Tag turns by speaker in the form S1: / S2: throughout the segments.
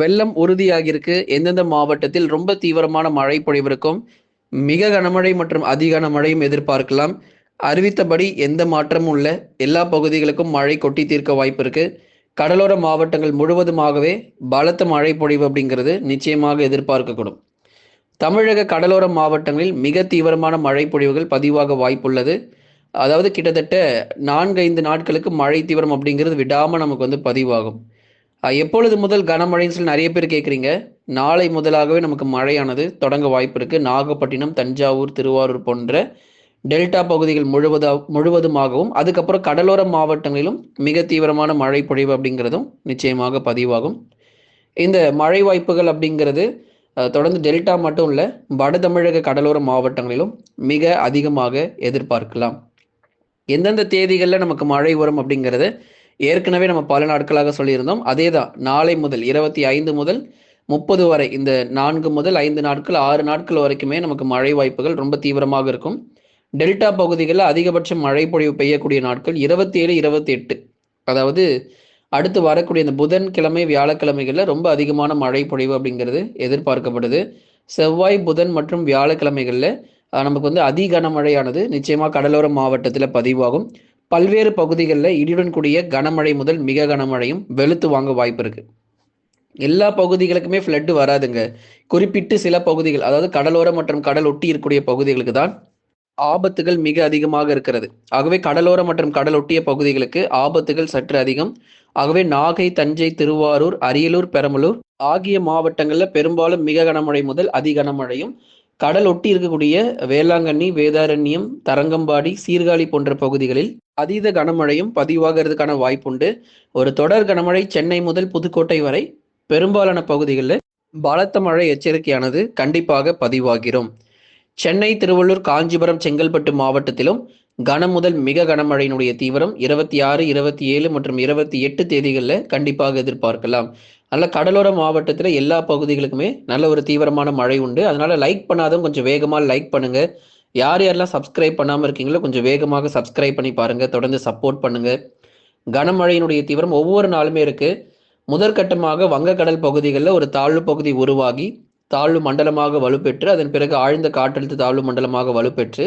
S1: வெள்ளம் உறுதியாகியிருக்கு. எந்தெந்த மாவட்டத்தில் ரொம்ப தீவிரமான மழை பொழிவிருக்கும் மிக கனமழை மற்றும் அதி கனமழையும் எதிர்பார்க்கலாம். அறிவித்தபடி எந்த மாற்றமும் இல்லை. எல்லா பகுதிகளுக்கும் மழை கொட்டி தீர்க்க வாய்ப்பு இருக்கு. கடலோர மாவட்டங்கள் முழுவதுமாகவே பலத்த மழை பொழிவு அப்படிங்கிறது நிச்சயமாக எதிர்பார்க்கக்கூடும். தமிழக கடலோர மாவட்டங்களில் மிக தீவிரமான மழை பொழிவுகள் பதிவாக வாய்ப்புள்ளது. அதாவது கிட்டத்தட்ட நான்கு ஐந்து நாட்களுக்கு மழை தீவிரம் அப்படிங்கிறது விடாமல் நமக்கு வந்து பதிவாகும். எப்பொழுது முதல் கனமழைன்னு சொல்லி நிறைய பேர் கேட்குறீங்க நாளை முதலாகவே நமக்கு மழையானது தொடங்க வாய்ப்பு இருக்குது நாகப்பட்டினம் தஞ்சாவூர் திருவாரூர் போன்ற டெல்டா பகுதிகள் முழுவதா முழுவதுமாகவும் அதுக்கப்புறம் கடலோர மாவட்டங்களிலும் மிக தீவிரமான மழை பொழிவு அப்படிங்கிறதும் நிச்சயமாக பதிவாகும். இந்த மழை வாய்ப்புகள் அப்படிங்கிறது தொடர்ந்து டெல்டா மட்டும் இல்லை வட தமிழக கடலோர மாவட்டங்களிலும் மிக அதிகமாக எதிர்பார்க்கலாம். எந்தெந்த தேதிகளில் நமக்கு மழை வரும் அப்படிங்கிறத ஏற்கனவே நம்ம பல நாட்களாக சொல்லியிருந்தோம். அதே தான் நாளை முதல் இருபத்தி ஐந்து முதல் முப்பது வரை இந்த நான்கு முதல் ஐந்து நாட்கள் ஆறு நாட்கள் வரைக்குமே நமக்கு மழை வாய்ப்புகள் ரொம்ப தீவிரமாக இருக்கும். டெல்டா பகுதிகளில் அதிகபட்ச மழை பொழிவு பெய்யக்கூடிய நாட்கள் இருபத்தி ஏழு இருபத்தி எட்டு அதாவது அடுத்து வரக்கூடிய இந்த புதன்கிழமை வியாழக்கிழமைகளில் ரொம்ப அதிகமான மழை பொழிவு அப்படிங்கிறது எதிர்பார்க்கப்படுது. செவ்வாய் புதன் மற்றும் வியாழக்கிழமைகளில் நமக்கு வந்து அதி கனமழையானது நிச்சயமாக கடலோர மாவட்டத்தில் பதிவாகும். பல்வேறு பகுதிகளில் இடியுடன் கூடிய கனமழை முதல் மிக கனமழையும் வெளுத்து வாங்க வாய்ப்பு இருக்கு. எல்லா பகுதிகளுக்குமே ஃப்ளட்டு வராதுங்க. குறிப்பிட்டு சில பகுதிகள் அதாவது கடலோர மற்றும் கடல் ஒட்டி இருக்கக்கூடிய பகுதிகளுக்கு தான் ஆபத்துகள் மிக அதிகமாக இருக்கிறது. ஆகவே கடலோர மற்றும் கடல் ஒட்டிய பகுதிகளுக்கு ஆபத்துகள் சற்று அதிகம். ஆகவே நாகை தஞ்சை திருவாரூர் அரியலூர் பெரம்பலூர் ஆகிய மாவட்டங்களில் பெரும்பாலும் மிக கனமழை முதல் அதி கனமழையும் கடல் ஒட்டி இருக்கக்கூடிய வேளாங்கண்ணி வேதாரண்யம் தரங்கம்பாடி சீர்காழி போன்ற பகுதிகளில் அதீத கனமழையும் பதிவாகிறதுக்கான வாய்ப்புண்டு. ஒரு தொடர் கனமழை சென்னை முதல் புதுக்கோட்டை வரை பெரும்பாலான பகுதிகளில் பலத்த மழை எச்சரிக்கையானது கண்டிப்பாக பதிவாகிறோம் சென்னை திருவள்ளூர் காஞ்சிபுரம் செங்கல்பட்டு மாவட்டத்திலும் கன முதல் மிக கனமழையினுடைய தீவிரம் இருபத்தி ஆறு இருபத்தி ஏழு மற்றும் இருபத்தி எட்டு தேதிகளில் கண்டிப்பாக எதிர்பார்க்கலாம். நல்ல கடலோர மாவட்டத்தில் எல்லா பகுதிகளுக்குமே நல்ல ஒரு தீவிரமான மழை உண்டு. அதனால லைக் பண்ணாதவங்க கொஞ்சம் வேகமாக லைக் பண்ணுங்கள் யார் யாரெல்லாம் சப்ஸ்கிரைப் பண்ணாமல் இருக்கீங்களோ கொஞ்சம் வேகமாக சப்ஸ்கிரைப் பண்ணி பாருங்கள் தொடர்ந்து சப்போர்ட் பண்ணுங்கள் கனமழையினுடைய தீவிரம் ஒவ்வொரு நாளுமே இருக்குது முதற்கட்டமாக வங்கக்கடல் பகுதிகளில் ஒரு தாழ்வு பகுதி உருவாகி தாழ்வு மண்டலமாக வலுப்பெற்று அதன் பிறகு ஆழ்ந்த காற்றழுத்த தாழ்வு மண்டலமாக வலுப்பெற்று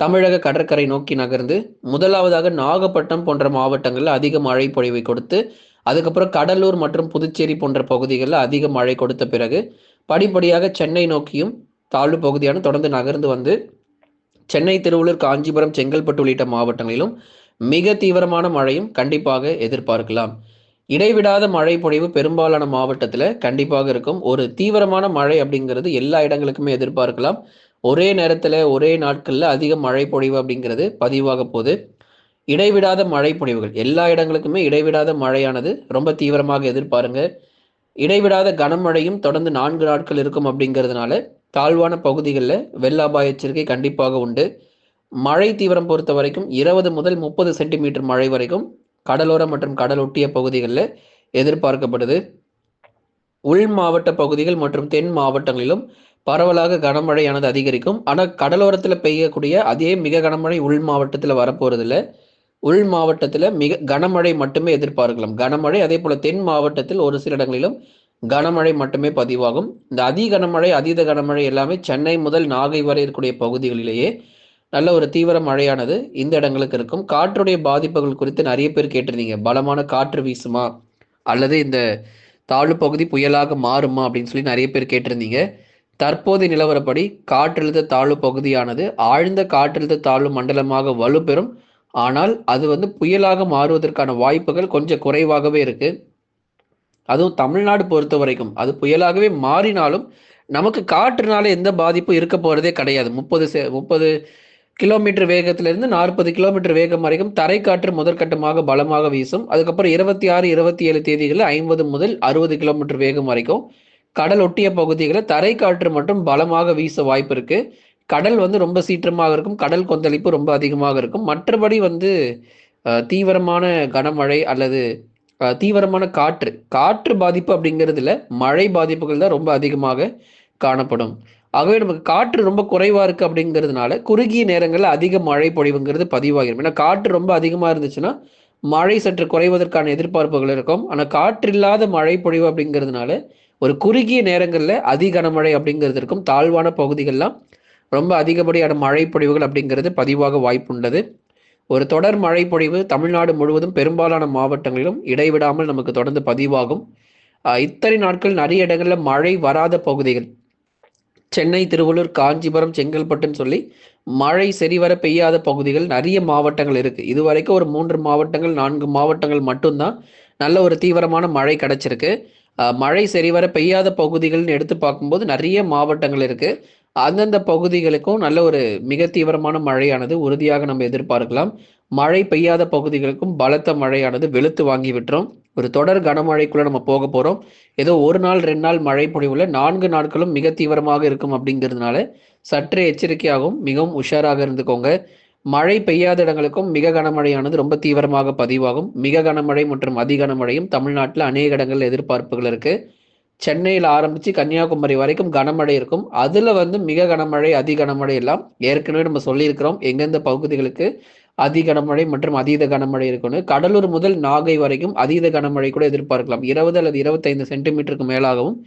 S1: தமிழக கடற்கரை நோக்கி நகர்ந்து முதலாவதாக நாகப்பட்டினம் போன்ற மாவட்டங்களில் அதிக மழை பொழிவை கொடுத்து அதுக்கப்புறம் கடலூர் மற்றும் புதுச்சேரி போன்ற பகுதிகளில் அதிக மழை கொடுத்த பிறகு படிப்படியாக சென்னை நோக்கியும் தாழ்வு பகுதியான தொடர்ந்து நகர்ந்து வந்து சென்னை திருவள்ளூர் காஞ்சிபுரம் செங்கல்பட்டு உள்ளிட்ட மாவட்டங்களிலும் மிக தீவிரமான மழையும் கண்டிப்பாக எதிர்பார்க்கலாம். இடைவிடாத மழை பொழிவு பெரும்பாலான மாவட்டத்தில் கண்டிப்பாக இருக்கும். ஒரு தீவிரமான மழை அப்படிங்கிறது எல்லா இடங்களுக்குமே எதிர்பார்க்கலாம். ஒரே நேரத்தில் ஒரே நாட்களில் அதிக மழை பொழிவு அப்படிங்கிறது பதிவாக போகுது இடைவிடாத மழை பொழிவுகள் எல்லா இடங்களுக்குமே இடைவிடாத மழையானது ரொம்ப தீவிரமாக எதிர்பாருங்க. இடைவிடாத கனமழையும் தொடர்ந்து நான்கு நாட்கள் இருக்கும் அப்படிங்கிறதுனால தாழ்வான பகுதிகளில் வெள்ள அபாய எச்சரிக்கை கண்டிப்பாக உண்டு. மழை தீவிரம் பொறுத்த வரைக்கும் இருபது முதல் முப்பது சென்டிமீட்டர் மழை வரைக்கும் கடலோரம் மற்றும் கடல் ஒட்டிய பகுதிகளில் எதிர்பார்க்கப்படுது. உள் மாவட்ட பகுதிகள் மற்றும் தென் மாவட்டங்களிலும் பரவலாக கனமழையானது அதிகரிக்கும். ஆனால் கடலோரத்தில் பெய்யக்கூடிய அதே மிக கனமழை உள் மாவட்டத்தில் வரப்போறதில்ல. உள் மாவட்டத்தில் மிக கனமழை மட்டுமே எதிர்பார்க்கலாம். கனமழை அதே போல தென் மாவட்டத்தில் ஒரு சில இடங்களிலும் கனமழை மட்டுமே பதிவாகும். இந்த அதி கனமழை அதீத கனமழை எல்லாமே சென்னை முதல் நாகை வரை இருக்கக்கூடிய பகுதிகளிலேயே நல்ல ஒரு தீவிர மழையானது இந்த இடங்களுக்கு இருக்கும். காற்றுடைய பாதிப்புகள் குறித்து நிறைய பேர் கேட்டிருந்தீங்க. பலமான காற்று வீசுமா? அல்லது இந்த தாழ்வு பகுதி புயலாக மாறுமா? அப்படின்னு சொல்லி நிறைய பேர் கேட்டிருந்தீங்க. தற்போதைய நிலவரப்படி காற்றழுத்த தாழ்வு பகுதியானது ஆழ்ந்த காற்றழுத்த தாழ்வு மண்டலமாக வலுப்பெறும். ஆனால் அது வந்து புயலாக மாறுவதற்கான வாய்ப்புகள் கொஞ்சம் குறைவாகவே இருக்குது அதுவும் தமிழ்நாடு பொறுத்த வரைக்கும் அது புயலாகவே மாறினாலும் நமக்கு காற்றுனால எந்த பாதிப்பும் இருக்க போறதே கிடையாது. முப்பது முப்பது கிலோமீட்டர் வேகத்திலிருந்து நாற்பது கிலோமீட்டர் வேகம் வரைக்கும் தரைக்காற்று முதற்கட்டமாக பலமாக வீசும். அதுக்கப்புறம் இருபத்தி ஆறு இருபத்தி ஏழு தேதிகளில் ஐம்பது முதல் அறுபது கிலோமீட்டர் வேகம் வரைக்கும் கடல் ஒட்டிய பகுதிகளில் தரைக்காற்று மட்டும் பலமாக வீச வாய்ப்பு இருக்கு. கடல் வந்து ரொம்ப சீற்றமாக இருக்கும். கடல் கொந்தளிப்பு ரொம்ப அதிகமாக இருக்கும். மற்றபடி வந்து தீவிரமான கனமழை அல்லது தீவிரமான காற்று. காற்று பாதிப்பு அப்படிங்கிறதுல மழை பாதிப்புகள் தான் ரொம்ப அதிகமாக காணப்படும். ஆகவே நமக்கு காற்று ரொம்ப குறைவாக இருக்குது அப்படிங்கிறதுனால குறுகிய நேரங்களில் அதிக மழை பொழிவுங்கிறது பதிவாகிடும் ஏன்னா காற்று ரொம்ப அதிகமாக இருந்துச்சுன்னா மழை சற்று குறைவதற்கான எதிர்பார்ப்புகள் இருக்கும். ஆனால் காற்றில்லாத மழை பொழிவு அப்படிங்கிறதுனால ஒரு குறுகிய நேரங்களில் அதி கனமழை அப்படிங்கிறது இருக்கும். தாழ்வான பகுதிகள்லாம் ரொம்ப அதிகப்படியான மழை பொழிவுகள் அப்படிங்கிறது பதிவாக வாய்ப்புள்ளது. ஒரு தொடர் மழை பொழிவு தமிழ்நாடு முழுவதும் பெரும்பாலான மாவட்டங்களிலும் இடைவிடாமல் நமக்கு தொடர்ந்து பதிவாகும். இத்தனை நாட்கள் நிறைய இடங்களில் மழை வராத பகுதிகள். சென்னை திருவள்ளூர் காஞ்சிபுரம் செங்கல்பட்டுன்னு சொல்லி மழை சரிவர பெய்யாத பகுதிகள் நிறைய மாவட்டங்கள் இருக்கு. இதுவரைக்கும் ஒரு மூன்று மாவட்டங்கள் நான்கு மாவட்டங்கள் மட்டும்தான் நல்ல ஒரு தீவிரமான மழை கிடைச்சிருக்கு. மழை சரிவர பெய்யாத பகுதிகள்னு எடுத்து பார்க்கும்போது நிறைய மாவட்டங்கள் இருக்குது அந்தந்த பகுதிகளுக்கும் நல்ல ஒரு மிக தீவிரமான மழையானது உறுதியாக நம்ம எதிர்பார்க்கலாம். மழை பெய்யாத பகுதிகளுக்கும் பலத்த மழையானது வெளுத்து வாங்கி விட்டுரும். ஒரு தொடர் கனமழைக்குள்ள நம்ம போக போறோம். ஏதோ ஒரு நாள் ரெண்டு நாள் மழை பொழிவுல நான்கு நாட்களும் மிக தீவிரமாக இருக்கும் அப்படிங்கிறதுனால சற்றே எச்சரிக்கையாகவும் மிகவும் உஷாராக இருந்துக்கோங்க. மழை பெய்யாத இடங்களுக்கும் மிக கனமழையானது ரொம்ப தீவிரமாக பதிவாகும். மிக கனமழை மற்றும் அதி கனமழையும் தமிழ்நாட்டில் அநேக இடங்கள் எதிர்பார்ப்புகள் இருக்குது சென்னையில் ஆரம்பித்து கன்னியாகுமரி வரைக்கும் கனமழை இருக்கும். அதில் வந்து மிக கனமழை அதி கனமழை எல்லாம் ஏற்கனவே நம்ம சொல்லியிருக்கிறோம். எந்தெந்த பகுதிகளுக்கு அதி கனமழை மற்றும் அதீத கனமழை இருக்குன்னு. கடலூர் முதல் நாகை வரைக்கும் அதீத கனமழை கூட எதிர்பார்க்கலாம். இருபது அல்லது இருபத்தைந்து சென்டிமீட்டருக்கு மேலாகவும்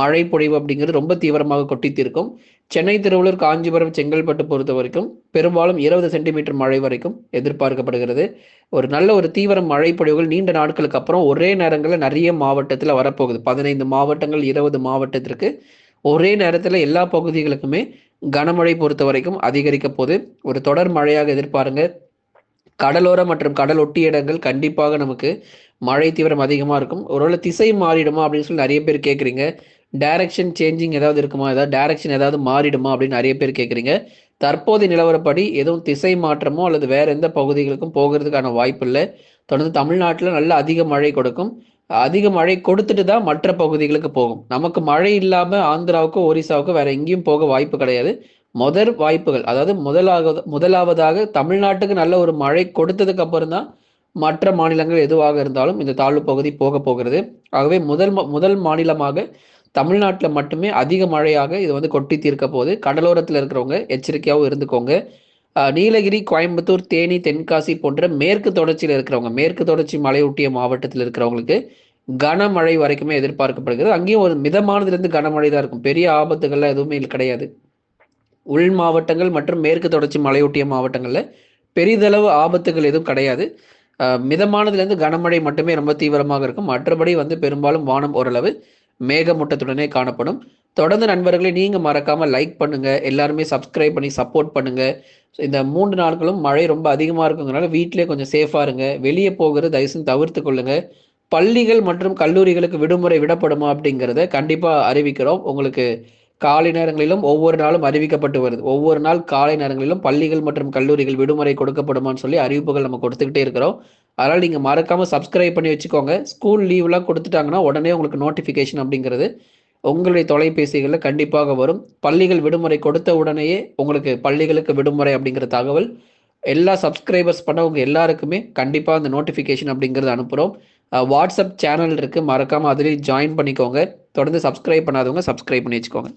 S1: மழை பொழிவு அப்படிங்கிறது ரொம்ப தீவிரமாக கொட்டித்திருக்கும் சென்னை திருவள்ளூர் காஞ்சிபுரம் செங்கல்பட்டு பொறுத்த வரைக்கும் பெரும்பாலும் இருபது சென்டிமீட்டர் மழை வரைக்கும் எதிர்பார்க்கப்படுகிறது. ஒரு நல்ல ஒரு தீவிர மழை பொழிவுகள் நீண்ட நாட்களுக்கு அப்புறம் ஒரே நேரங்களில் நிறைய மாவட்டத்தில் வரப்போகுது. பதினைந்து மாவட்டங்கள் இருபது மாவட்டத்திற்கு ஒரே நேரத்தில் எல்லா பகுதிகளுக்குமே கனமழை பொறுத்த வரைக்கும் அதிகரிக்க போது ஒரு தொடர் மழையாக எதிர்பாருங்க. கடலோர மற்றும் கடல் ஒட்டிய இடங்கள் கண்டிப்பாக நமக்கு மழை தீவிரம் அதிகமாக இருக்கும். ஒருவேளை திசை மாறிடுமா அப்படின்னு சொல்லி நிறைய பேர் கேட்குறீங்க டைரக்ஷன் சேஞ்சிங் ஏதாவது இருக்குமா? ஏதாவது டைரக்ஷன் ஏதாவது மாறிடுமா அப்படின்னு நிறைய பேர் கேட்குறீங்க தற்போதைய நிலவரப்படி எதுவும் திசை மாற்றமோ அல்லது வேற எந்த பகுதிகளுக்கும் போகிறதுக்கான வாய்ப்பு இல்லை தொடர்ந்து தமிழ்நாட்டில் நல்ல அதிக மழை கொடுக்கும். அதிக மழை கொடுத்துட்டு தான் மற்ற பகுதிகளுக்கு போகும். நமக்கு மழை இல்லாமல் ஆந்திராவுக்கோ ஒரிசாவுக்கோ வேற எங்கேயும் போக வாய்ப்பு கிடையாது. முதல் வாய்ப்புகள் அதாவது முதலாவது முதலாவதாக தமிழ்நாட்டுக்கு நல்ல ஒரு மழை கொடுத்ததுக்கு அப்புறம் தான் மற்ற மாநிலங்கள் எதுவாக இருந்தாலும் இந்த தாழ்வு பகுதி போக போகிறது. ஆகவே முதல் முதல் மாநிலமாக தமிழ்நாட்டில் மட்டுமே அதிக மழையாக இது வந்து கொட்டி தீர்க்க போகுது. கடலோரத்தில் இருக்கிறவங்க எச்சரிக்கையாகவும் இருந்துக்கோங்க. நீலகிரி கோயம்புத்தூர் தேனி தென்காசி போன்ற மேற்கு தொடர்ச்சியில் இருக்கிறவங்க மேற்கு தொடர்ச்சி மலையொட்டிய மாவட்டத்தில் இருக்கிறவங்களுக்கு கனமழை வரைக்குமே எதிர்பார்க்கப்படுகிறது. அங்கேயும் ஒரு மிதமானதுலேருந்து கனமழை தான் இருக்கும். பெரிய ஆபத்துகள்லாம் எதுவுமே கிடையாது. உள் மாவட்டங்கள் மற்றும் மேற்கு தொடர்ச்சி மலையொட்டிய மாவட்டங்களில் பெரிதளவு ஆபத்துகள் எதுவும் கிடையாது. மிதமானதுலேருந்து கனமழை மட்டுமே ரொம்ப தீவிரமாக இருக்கும். மற்றபடி வந்து பெரும்பாலும் வானம் ஓரளவு மேகமூட்டத்துடனே காணப்படும். தொடர்ந்து நண்பர்களே நீங்கள் மறக்காமல் லைக் பண்ணுங்கள் எல்லாருமே சப்ஸ்கிரைப் பண்ணி சப்போர்ட் பண்ணுங்கள் இந்த மூன்று நாட்களும் மழை ரொம்ப அதிகமாக இருக்குங்கிறனால வீட்டிலே கொஞ்சம் சேஃபாக இருங்க. வெளியே போகிறது தயவுசெய்து தவிர்த்து கொள்ளுங்கள் பள்ளிகள் மற்றும் கல்லூரிகளுக்கு விடுமுறை விடப்படுமா அப்படிங்கிறத கண்டிப்பாக அறிவிக்கிறோம். உங்களுக்கு காலை நேரங்களிலும் ஒவ்வொரு நாளும் அறிவிக்கப்பட்டு வருது. ஒவ்வொரு நாள் காலை நேரங்களிலும் பள்ளிகள் மற்றும் கல்லூரிகள் விடுமுறை கொடுக்கப்படுமான்னு சொல்லி அறிவிப்புகள் நம்ம கொடுத்துக்கிட்டே இருக்கிறோம். அதனால் நீங்கள் மறக்காமல் சப்ஸ்கிரைப் பண்ணி வச்சுக்கோங்க. ஸ்கூல் லீவ்லாம் கொடுத்துட்டாங்கன்னா உடனே உங்களுக்கு நோட்டிஃபிகேஷன் அப்படிங்கிறது உங்களுடைய தொலைபேசிகளில் கண்டிப்பாக வரும். பள்ளிகள் விடுமுறை கொடுத்த உடனேயே உங்களுக்கு பள்ளிகளுக்கு விடுமுறை அப்படிங்கிற தகவல் எல்லா சப்ஸ்கிரைபர்ஸ் பண்ணவங்க எல்லாருக்குமே கண்டிப்பாக அந்த நோட்டிஃபிகேஷன் அப்படிங்கிறது அனுப்புகிறோம் வாட்ஸ்அப் சேனல் இருக்குது மறக்காமல் அதுலேயும் ஜாயின் பண்ணிக்கோங்க. தொடர்ந்து சப்ஸ்கிரைப் பண்ணாதவங்க சப்ஸ்கிரைப் பண்ணி வச்சுக்கோங்க.